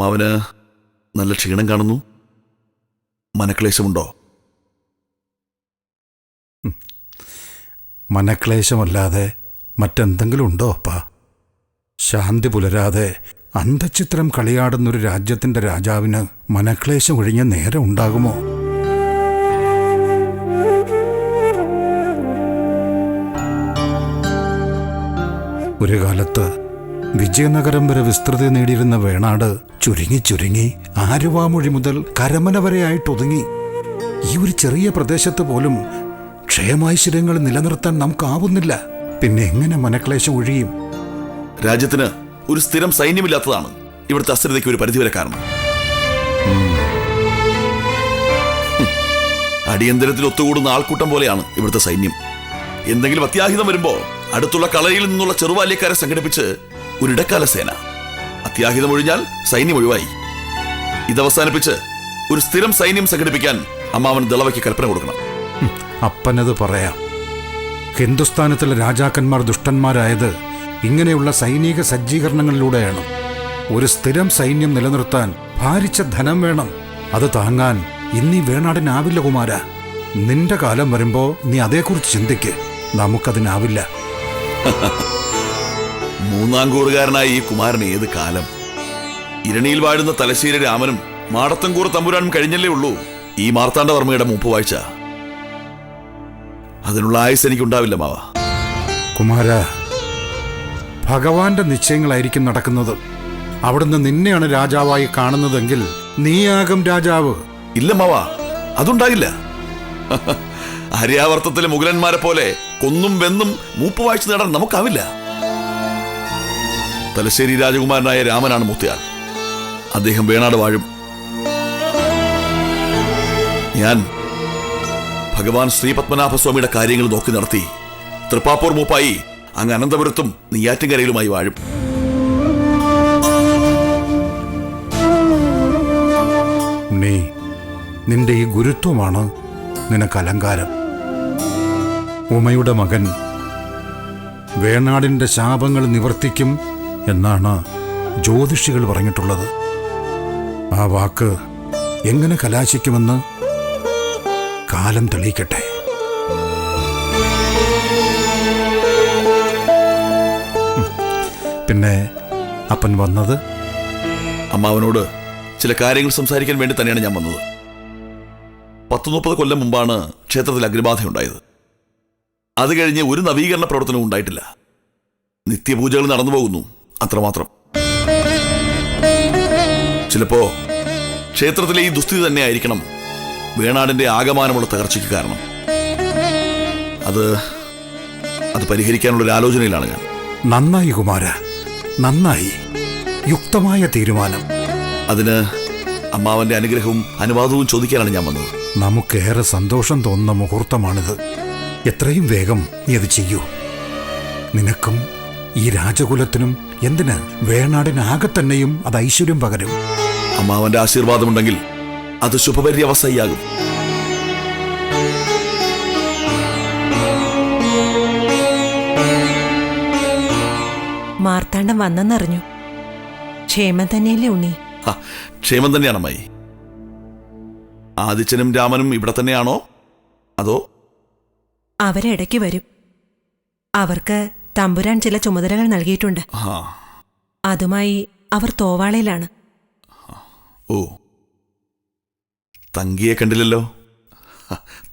അമ്മാവന് നല്ല ക്ഷീണം കാണുന്നു? മനക്ലേശമുണ്ടോ? മനക്ലേശമല്ലാതെ മറ്റെന്തെങ്കിലും ഉണ്ടോ അപ്പ? ശാന്തി പുലരാതെ അന്തചിത്രം കളിയാടുന്നൊരു രാജ്യത്തിന്റെ രാജാവിന് മനക്ലേശം ഒഴിഞ്ഞ നേരം ഉണ്ടാകുമോ? ഒരു കാലത്ത് വിജയനഗരം വരെ വിസ്തൃതി നേടിയിരുന്ന വേണാട് ചുരുങ്ങി ചുരുങ്ങി ആരുവാമൊഴി മുതൽ കരമന വരെയായിട്ടൊതുങ്ങി ഈ ഒരു ചെറിയ പ്രദേശത്ത് പോലും ക്ഷേമൈശ്വര്യങ്ങൾ നിലനിർത്താൻ നമുക്കാവുന്നില്ല. പിന്നെ എങ്ങനെ മനക്ലേശം ഒഴിയും? രാജ്യത്തിന് ഒരു സ്ഥിരം സൈന്യമില്ലാത്തതാണ് ഇവിടുത്തെ അസ്ഥിരതയ്ക്ക് ഒരു പരിധിവരെ കാരണം. അടിയന്തരത്തിൽ ഒത്തുകൂടുന്ന ആൾക്കൂട്ടം പോലെയാണ് ഇവിടുത്തെ സൈന്യം. എന്തെങ്കിലും അത്യാഹിതം വരുമ്പോൾ അടുത്തുള്ള കളയിൽ നിന്നുള്ള ചെറുവാലിയക്കാരെ സംഘടിപ്പിച്ച് ഒരു ഇടക്കാല സേന. അത്യാഹിതം ഒഴിഞ്ഞാൽ സൈന്യം ഒഴിവായി. ഇതവസാനിപ്പിച്ച് ഒരു സ്ഥിരം സൈന്യം സംഘടിപ്പിക്കാൻ അമ്മാവൻ ദളവയ്ക്ക് കൽപ്പന കൊടുക്കണം. അപ്പനത് പറയാം. ഹിന്ദുസ്ഥാനത്തിലെ രാജാക്കന്മാർ ദുഷ്ടന്മാരായത് ഇങ്ങനെയുള്ള സൈനിക സജ്ജീകരണങ്ങളിലൂടെയാണ്. ഒരു സ്ഥിരം സൈന്യം നിലനിർത്താൻ ഭാരിച്ച ധനം വേണം. അത് താങ്ങാൻ ഇന്നീ വേണാടിനാവില്ല കുമാര. നിന്റെ കാലം വരുമ്പോ നീ അതേക്കുറിച്ച് ചിന്തിക്ക്. നമുക്കതിനാവില്ല. മൂന്നാംകൂറുകാരനായ ഈ കുമാരൻ ഏത് കാലം? ഇരണിയിൽ വാഴുന്ന തലശ്ശേരി രാമനും മാടത്തൻകൂർ തമ്പുരാനും കഴിഞ്ഞല്ലേ ഉള്ളൂ ഈ മാർത്താണ്ഡവർമ്മയുടെ മൂപ്പ് വാഴ്ച. അതിനുള്ള ആയുസ് എനിക്കുണ്ടാവില്ല മാവ. കുമാര ഭഗവാന്റെ നിശ്ചയങ്ങളായിരിക്കും നടക്കുന്നത്. അവിടുന്ന് നിന്നെയാണ് രാജാവായി കാണുന്നതെങ്കിൽ നീയാകും രാജാവ്. ഇല്ല മാവ. അതുണ്ടാകില്ല. ഹരിയാവർത്തത്തിലെ മുഗലന്മാരെ പോലെ കൊന്നും വെന്നും മൂപ്പ് വായിച്ചു നേടാൻ നമുക്കാവില്ല. തലശ്ശേരി രാജകുമാരനായ രാമനാണ് മുത്തയാൾ. അദ്ദേഹം വേണാട് വാഴും. ഞാൻ ഭഗവാൻ ശ്രീപത്മനാഭസ്വാമിയുടെ കാര്യങ്ങൾ നോക്കി നടത്തി തൃപ്പാപ്പൂർ മൂപ്പായി അങ്ങ് അനന്തപുരത്തും നെയ്യാറ്റിൻകരയിലുമായി വാഴും. ഉണ്ണി നിന്റെ ഈ ഗുരുത്വമാണ് നിനക്ക് അലങ്കാരം. ഉമയുടെ മകൻ വേണാടിന്റെ ശാപങ്ങൾ നിവർത്തിക്കും എന്നാണ് ജ്യോതിഷികൾ പറഞ്ഞിട്ടുള്ളത്. ആ വാക്ക് എങ്ങനെ കലാശിക്കുമെന്ന് കാലം തെളിയിക്കട്ടെ. പിന്നെ അപ്പൻ വന്നത്? അമ്മാവനോട് ചില കാര്യങ്ങൾ സംസാരിക്കാൻ വേണ്ടി തന്നെയാണ് ഞാൻ വന്നത്. പത്ത് മുപ്പത് കൊല്ലം മുമ്പാണ് ക്ഷേത്രത്തിൽ അഗ്നിബാധയുണ്ടായത് അത് കഴിഞ്ഞ് ഒരു നവീകരണ പ്രവർത്തനവും ഉണ്ടായിട്ടില്ല. നിത്യപൂജകൾ നടന്നു പോകുന്നു. അത്രമാത്രം. ചിലപ്പോ ക്ഷേത്രത്തിലെ ഈ ദുസ്ഥിതി തന്നെ ആയിരിക്കണം വേണാടിന്റെ ആകമാനമുള്ള തകർച്ചയ്ക്ക് കാരണം. അത് അത് പരിഹരിക്കാനുള്ള ഒരു ആലോചനയിലാണ് ഞാൻ. നന്നായി കുമാര നന്നായി. യുക്തമായ തീരുമാനം. അതിന് അമ്മാവന്റെ അനുഗ്രഹവും അനുവാദവും ചോദിക്കാനാണ് ഞാൻ വന്നത്. നമുക്കേറെ സന്തോഷം തോന്നുന്ന മുഹൂർത്തമാണിത്. എത്രയും വേഗം നീ അത് ചെയ്യൂ. നിനക്കും ഈ രാജകുലത്തിനും എന്തിന്? വേണാടിനാകെ തന്നെയും അത് ഐശ്വര്യം പകരും. അമ്മാവന്റെ ആശീർവാദമുണ്ടെങ്കിൽ അത് ശുഭപര്യവസ്ഥയാകും മാർത്താണ്ഡം വന്നെന്നറിഞ്ഞു. ക്ഷേമം തന്നെയല്ലേ ഉണ്ണി? ഹ, ക്ഷേമം തന്നെയാണ് അമ്മായി. ആദിത്യനും രാമനും ഇവിടെ തന്നെയാണോ? അതോ? അവരിടയ്ക്ക് വരും. അവർക്ക് തമ്പുരാൻ ചില ചുമതലകൾ നൽകിയിട്ടുണ്ട്. അതുമായി അവർ തോവാളയിലാണ്. ഓ. തങ്കിയെ കണ്ടില്ലല്ലോ?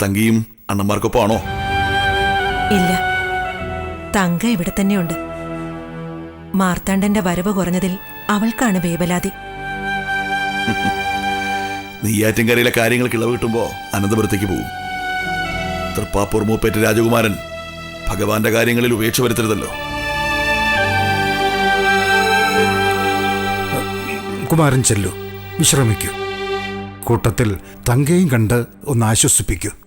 തങ്കിയും അണ്ണന്മാർക്കൊപ്പമാണോ? ഇല്ല. തങ്ക ഇവിടെ തന്നെയുണ്ട്. മാർത്താണ്ഡന്റെ വരവ് കുറഞ്ഞതിൽ അവൾക്കാണ് വേവലാതി നെയ്യാറ്റിൻകരയിലെ കാര്യങ്ങൾക്ക് ഇളവ് കിട്ടുമ്പോ അനന്തപുരത്തേക്ക് പോകും തൃപ്പാപ്പൂർ മൂപ്പേറ്റ് രാജകുമാരൻ ഭഗവാന്റെ കാര്യങ്ങളിൽ ഉപേക്ഷ വരുത്തരുതല്ലോ. കുമാരൻ ചെല്ലു വിശ്രമിക്കൂ. കൂട്ടത്തിൽ തങ്കയും കണ്ട് ഒന്ന് ആശ്വസിപ്പിക്കൂ.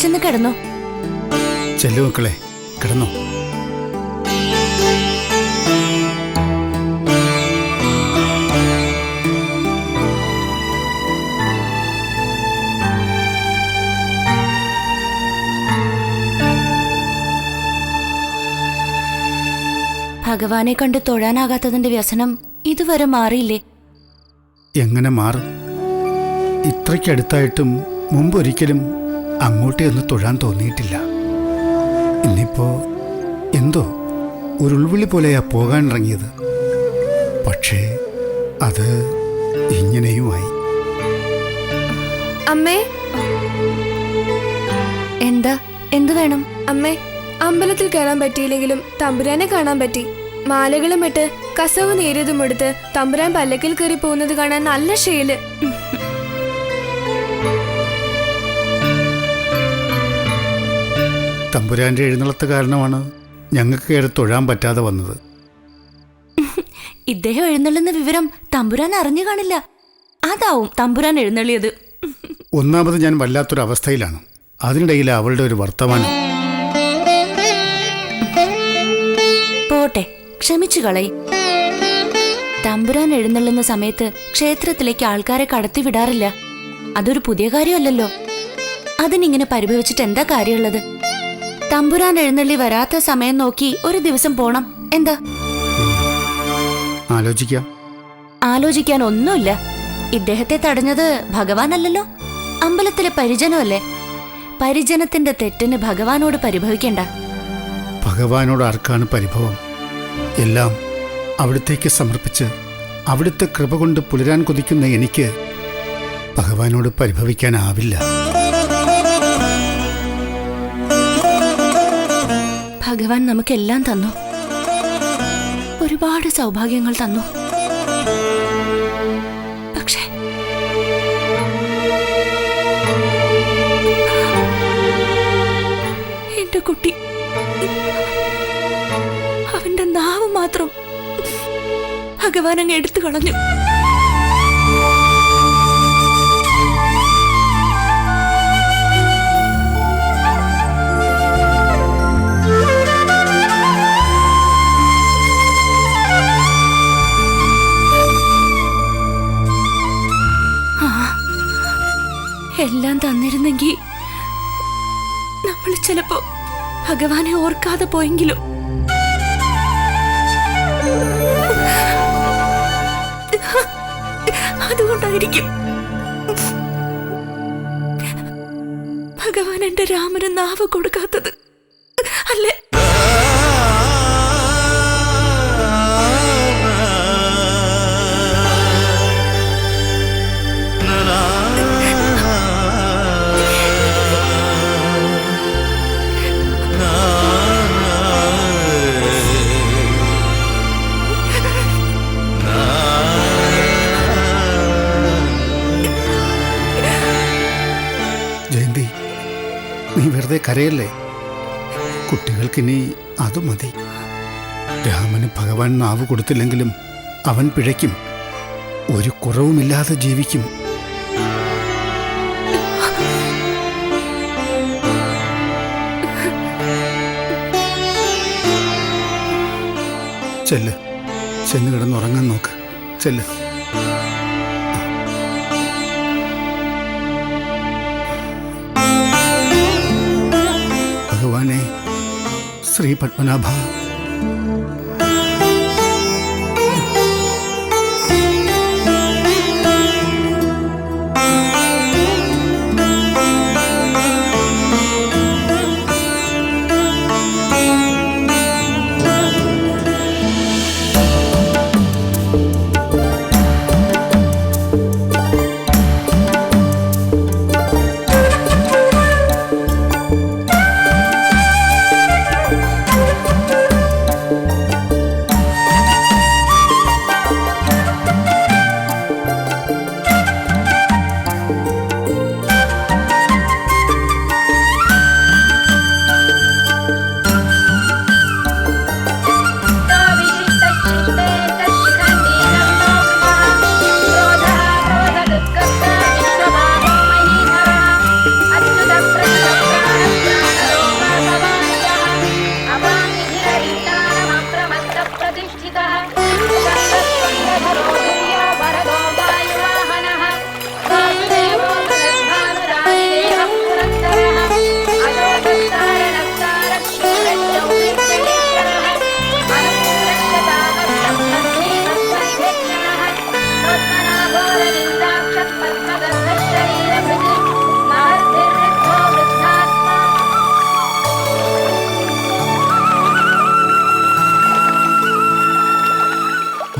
ചെന്ന് കിടന്നോ. ചെല്ലു മക്കളെ കിടന്നോ. ഭഗവാനെ കണ്ട് തൊഴാനാകാത്തതിന്റെ വ്യസനം ഇതുവരെ മാറിയില്ലേ? എങ്ങനെ മാറും? ഇത്രയ്ക്കടുത്തായിട്ടും മുമ്പൊരിക്കലും അങ്ങോട്ടേ ഒന്ന് തൊഴാൻ തോന്നിയിട്ടില്ല. ഇന്നിപ്പോ എന്തോ ഒരു ഉൾവിളി പോലെയാ പോകാൻ ഇറങ്ങിയത്. പക്ഷേ അത് ഇങ്ങനെയുമായി. അമ്മേ. എന്താ? എന്തു വേണം? അമ്മേ അമ്പലത്തിൽ കയറാൻ പറ്റിയില്ലെങ്കിലും തമ്പുരാനെ കാണാൻ പറ്റി. മാലകളും ഇട്ട് കസവ് നേരിയതും എടുത്ത് തമ്പുരാൻ പല്ലക്കിൽ കയറി പോകുന്നത് കാണാൻ നല്ല ഷേൽ തമ്പുരാന്റെ എഴുന്നള്ളത്ത് കാരണമാണ് ഞങ്ങൾക്ക് കയറി തൊഴാൻ പറ്റാതെ വന്നത്. ഇദ്ദേഹം എഴുന്നള്ളുന്ന വിവരം തമ്പുരാൻ അറിഞ്ഞു കാണില്ല. അതാവും തമ്പുരാൻ എഴുന്നള്ളിയത്. ഒന്നാമത് ഞാൻ വല്ലാത്തൊരു അവസ്ഥയിലാണ് അതിനിടയിൽ അവളുടെ ഒരു വർത്തമാനം. പോട്ടെ ക്ഷമിച്ചു കളയി. തമ്പുരാൻ എഴുന്നള്ളുന്ന സമയത്ത് ക്ഷേത്രത്തിലേക്ക് ആൾക്കാരെ കടത്തിവിടാറില്ല അതൊരു പുതിയ കാര്യമല്ലല്ലോ. അതിനിങ്ങനെ പരിഭവിച്ചിട്ട് എന്താ കാര്യമുള്ളത്? തമ്പുരാൻ എഴുന്നള്ളി വരാത്ത സമയം നോക്കി ഒരു ദിവസം പോണം. എന്താ? ആലോചിക്കാം. ആലോചിക്കാൻ ഒന്നുമില്ല. ഇദ്ദേഹത്തെ തടഞ്ഞത് ഭഗവാനല്ലല്ലോ. അമ്പലത്തിലെ പരിജനമല്ലേ? പരിജനത്തിന്റെ തെറ്റിന് ഭഗവാനോട് പരിഭവിക്കണ്ട. ഭഗവാനോട് ആർക്കാണ് പരിഭവം? എല്ലാം അവിടത്തേക്ക് സമർപ്പിച്ച് അവിടുത്തെ കൃപ കൊണ്ട് പുലരാൻ കൊതിക്കുന്ന എനിക്ക് ഭഗവാനോട് പരിഭവിക്കാനാവില്ല. ഭഗവാൻ നമുക്കെല്ലാം തന്നു. ഒരുപാട് സൗഭാഗ്യങ്ങൾ തന്നു. പക്ഷേ എന്റെ കുട്ടി അവന്റെ നാവ് മാത്രം ഭഗവാൻ അങ്ങ് എടുത്തു കളഞ്ഞു എല്ലാം തന്നിരുന്നെങ്കിൽ നമ്മൾ ചിലപ്പോ ഭഗവാനെ ഓർക്കാതെ പോയെങ്കിലും? അതുകൊണ്ടായിരിക്കും ഭഗവാൻ എന്റെ രാമന് നാവ് കൊടുക്കാത്തത്. അല്ലേ? വെറുതെ കരയല്ലേ? കുട്ടികൾക്കിനി അത് മതി. രാമന് ഭഗവാൻ നാവ് കൊടുത്തില്ലെങ്കിലും അവൻ പിഴയ്ക്കും. ഒരു കുറവുമില്ലാതെ ജീവിക്കും. ചെല്ല്. ചെന്ന് കിടന്നുറങ്ങാൻ നോക്ക്. ചെല്ല്. ശ്രീ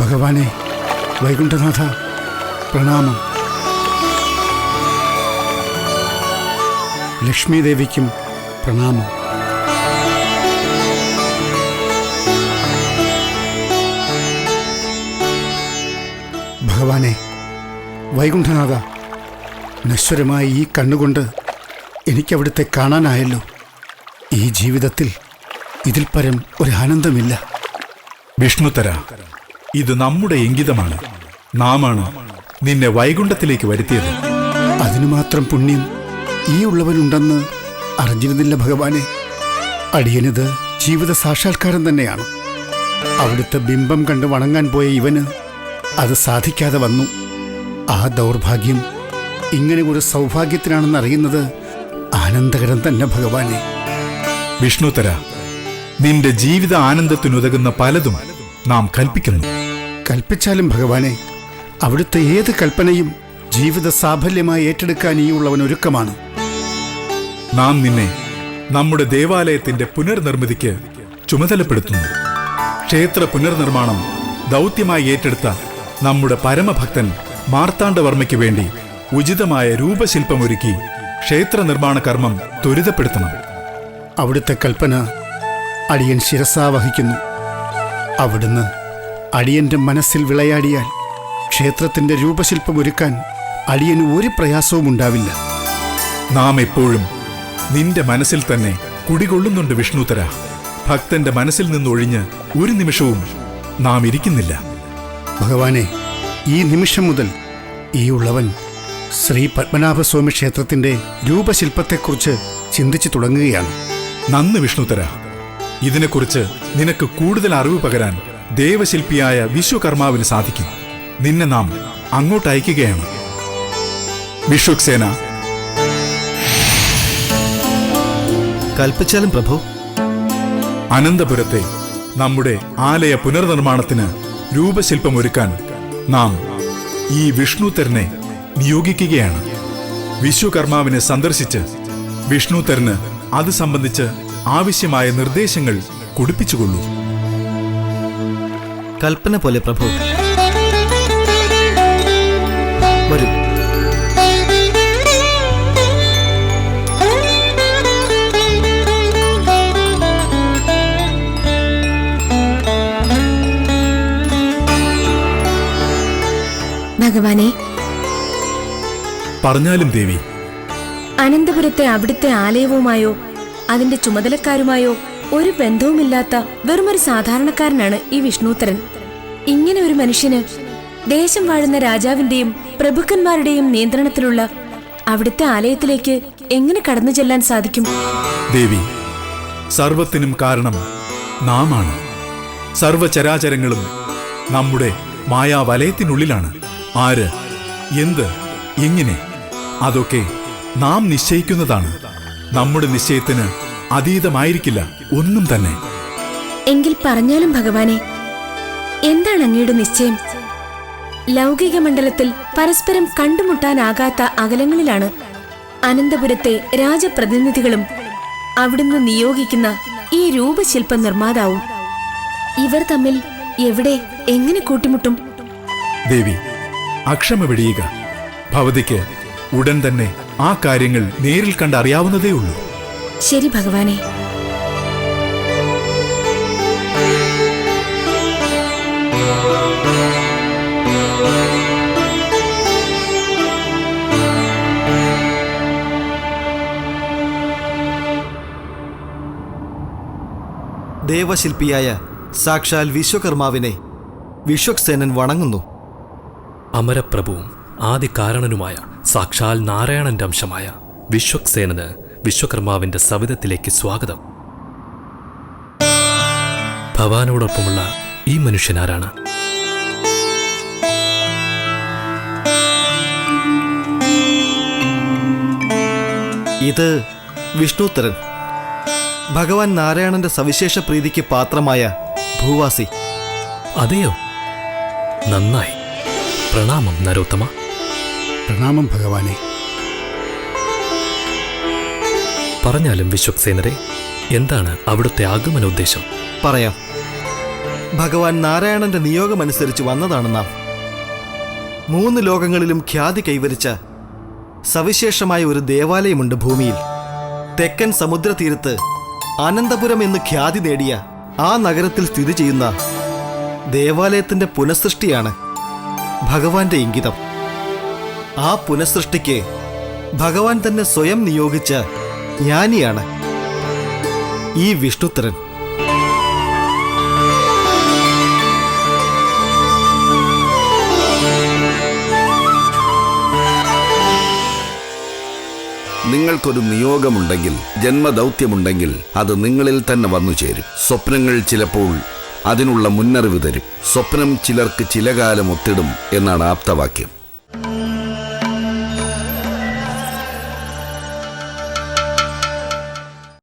പത്മനാഭ വൈകുണ്ഠനാഥ പ്രണാമം. ലക്ഷ്മി ദേവിക്കും പ്രണാമം. ഭഗവാനെ വൈകുണ്ഠനാഥ നശ്വരമായ ഈ കണ്ണുകൊണ്ട് എനിക്കവിടുത്തെ കാണാനായല്ലോ. ഈ ജീവിതത്തിൽ ഇതിൽ പരം ഒരു ആനന്ദമില്ല. വിഷ്ണുതര ഇത് നമ്മുടെ ഇംഗിതമാണ് നാമാണ് നിന്നെ വൈകുണ്ഠത്തിലേക്ക് വരുത്തിയത്. അതിനു മാത്രം പുണ്യം ഈ ഉള്ളവനുണ്ടെന്ന് അറിഞ്ഞിരുന്നില്ല ഭഗവാനെ. അടിയനിത് ജീവിത സാക്ഷാത്കാരം തന്നെയാണ്. അവിടുത്തെ ബിംബം കണ്ട് വണങ്ങാൻ പോയ ഇവന് അത് സാധിക്കാതെ വന്നു. ആ ദൗർഭാഗ്യം ഇങ്ങനെ ഒരു സൗഭാഗ്യത്തിനാണെന്ന് അറിയുന്നത് ആനന്ദകരം തന്നെ ഭഗവാനെ. വിഷ്ണുതര നിന്റെ ജീവിത ആനന്ദത്തിനുതകുന്ന പലതും നാം കൽപ്പിക്കുന്നു. കൽപ്പിച്ചാലും ഭഗവാനെ അവിടുത്തെ ഏത് കൽപ്പനയും ജീവിത സാഫല്യമായി ഏറ്റെടുക്കാൻ ഈ ഉള്ളവൻ ഒരുക്കമാണ്. നാം നിന്നെ നമ്മുടെ ദേവാലയത്തിന്റെ പുനർനിർമ്മിതിക്ക് ചുമതലപ്പെടുത്തുന്നു. ക്ഷേത്ര പുനർനിർമ്മാണം ദൗത്യമായി ഏറ്റെടുത്ത നമ്മുടെ പരമഭക്തൻ മാർത്താണ്ഡവർമ്മയ്ക്ക് വേണ്ടി ഉചിതമായ രൂപശില്പമൊരുക്കി ക്ഷേത്ര നിർമ്മാണ കർമ്മം ത്വരിതപ്പെടുത്തണം. അവിടുത്തെ കൽപ്പന അടിയൻ ശിരസാവഹിക്കുന്നു. അവിടുന്ന് അടിയന്റെ മനസ്സിൽ വിളയാടിയാൽ ക്ഷേത്രത്തിന്റെ രൂപശില്പം ഒരുക്കാൻ അടിയന് ഒരു പ്രയാസവും ഉണ്ടാവില്ല. നാം എപ്പോഴും നിന്റെ മനസ്സിൽ തന്നെ കുടികൊള്ളുന്നുണ്ട് വിഷ്ണുതര ഭക്തന്റെ മനസ്സിൽ നിന്നൊഴിഞ്ഞ് ഒരു നിമിഷവും നാം ഇരിക്കുന്നില്ല. ഭഗവാനെ ഈ നിമിഷം മുതൽ ഈ ഉള്ളവൻ ശ്രീ പത്മനാഭസ്വാമി ക്ഷേത്രത്തിന്റെ രൂപശില്പത്തെക്കുറിച്ച് ചിന്തിച്ചു തുടങ്ങുകയാണ്. നന്ദി വിഷ്ണുതര ഇതിനെക്കുറിച്ച് നിനക്ക് കൂടുതൽ അറിവ് പകരാൻ ദേവശില്പിയായ വിശ്വകർമാവിന് സാധിക്കും. നിന്നെ നാം അങ്ങോട്ട് അയക്കുകയാണ്. വിശ്വക്സേന. കൽപ്പിച്ചാലും പ്രഭു. അനന്തപുരത്തെ നമ്മുടെ ആലയ പുനർനിർമ്മാണത്തിന് രൂപശില്പമൊരുക്കാൻ നാം ഈ വിഷ്ണുത്തരനെ നിയോഗിക്കുകയാണ്. വിശ്വകർമാവിനെ സന്ദർശിച്ച് വിഷ്ണുത്തരന് അത് സംബന്ധിച്ച് ആവശ്യമായ നിർദ്ദേശങ്ങൾ കുടിപ്പിച്ചുകൊള്ളൂ. കൽപ്പന പോലെ പ്രഭു. വരൂ. ഭഗവാനെ പറഞ്ഞാലും ദേവി. അനന്തപുരത്തെ അവിടുത്തെ ആലയവുമായോ അതിന്റെ ചുമതലക്കാരുമായോ ഒരു ബന്ധവുമില്ലാത്ത വെറുമൊരു സാധാരണക്കാരനാണ് ഈ വിഷ്ണുത്തരൻ. ഇങ്ങനെ ഒരു മനുഷ്യന് ദേശം വാഴുന്ന രാജാവിന്റെയും പ്രഭുക്കന്മാരുടെയും നിയന്ത്രണത്തിലുള്ള അവിടുത്തെ ആലയത്തിലേക്ക് എങ്ങനെ കടന്നു ചെല്ലാൻ സാധിക്കും? ദേവി സർവത്തിനും കാരണം നാമാണ്. സർവചരാചരങ്ങളും നമ്മുടെ മായാവലയത്തിനുള്ളിലാണ്. ആര് എന്ത് എങ്ങനെ അതൊക്കെ നാം നിശ്ചയിക്കുന്നതാണ്. നമ്മുടെ നിശ്ചയത്തിന് അതീതമായിരിക്കില്ല ഒന്നും തന്നെ. എങ്കിൽ പറഞ്ഞാലും ഭഗവാനെ എന്താണ് അങ്ങയുടെ നിശ്ചയം? ലൗകിക മണ്ഡലത്തിൽ പരസ്പരം കണ്ടുമുട്ടാനാകാത്ത അകലങ്ങളിലാണ് അനന്തപുരത്തെ രാജപ്രതിനിധികളും അവിടുന്ന് നിയോഗിക്കുന്ന ഈ രൂപശില്പ നിർമ്മാതാവും. ഇവർ തമ്മിൽ എവിടെ എങ്ങനെ കൂട്ടിമുട്ടും? ദേവി അക്ഷമ വെടിയുക. ഭവതിക്ക് ഉടൻ തന്നെ ആ കാര്യങ്ങൾ നേരിൽ കണ്ടറിയാവുന്നതേ ഉള്ളൂ ശരി ഭഗവാനെ. ദേവശില്പിയായ സാക്ഷാൽ വിശ്വകർമാവിനെ വിശ്വക്സേനൻ വണങ്ങുന്നു. അമരപ്രഭുവും ആദികാരണനുമായ സാക്ഷാൽ നാരായണന്റെ അംശമായ വിശ്വക്സേനന് വിശ്വകർമാവിന്റെ സവിധത്തിലേക്ക് സ്വാഗതം. ഭവാനോടൊപ്പമുള്ള ഈ മനുഷ്യനാരാണ്? ഇത് വിഷ്ണുത്തരൻ. ഭഗവാൻ നാരായണന്റെ സവിശേഷ പ്രീതിക്ക് പാത്രമായ ഭൂവാസി. അതെയോ? നന്നായി. പ്രണാമം നരോത്തമ. പ്രണാമം ഭഗവാനെ. പറഞ്ഞാലും വിശ്വക്സേനരെ എന്താണ് അവിടുത്തെ ആഗമന ഉദ്ദേശം പറയാം. ഭഗവാൻ നാരായണന്റെ നിയോഗമനുസരിച്ച് വന്നതാണ് നാം. മൂന്ന് ലോകങ്ങളിലും ഖ്യാതി കൈവരിച്ച സവിശേഷമായ ഒരു ദേവാലയമുണ്ട് ഭൂമിയിൽ. തെക്കൻ സമുദ്രതീരത്ത് അനന്തപുരം എന്ന് ഖ്യാതി നേടിയ ആ നഗരത്തിൽ സ്ഥിതി ചെയ്യുന്ന ദേവാലയത്തിന്റെ പുനഃസൃഷ്ടിയാണ് ഭഗവാന്റെ ഇംഗിതം. ആ പുനഃസൃഷ്ടിക്ക് ഭഗവാൻ തന്നെ സ്വയം നിയോഗിച്ച ജ്ഞാനിയാണ് ഈ വിഷ്ണുത്തരൻ. നിങ്ങൾക്കൊരു നിയോഗമുണ്ടെങ്കിൽ ജന്മദൗത്യമുണ്ടെങ്കിൽ അത് നിങ്ങളിൽ തന്നെ വന്നു ചേരും. സ്വപ്നങ്ങൾ ചിലപ്പോൾ അതിനുള്ള മുന്നറിവ് തരും. സ്വപ്നം ചിലർക്ക് ചില കാലം ഒത്തിടും എന്നാണ് ആപ്തവാക്യം.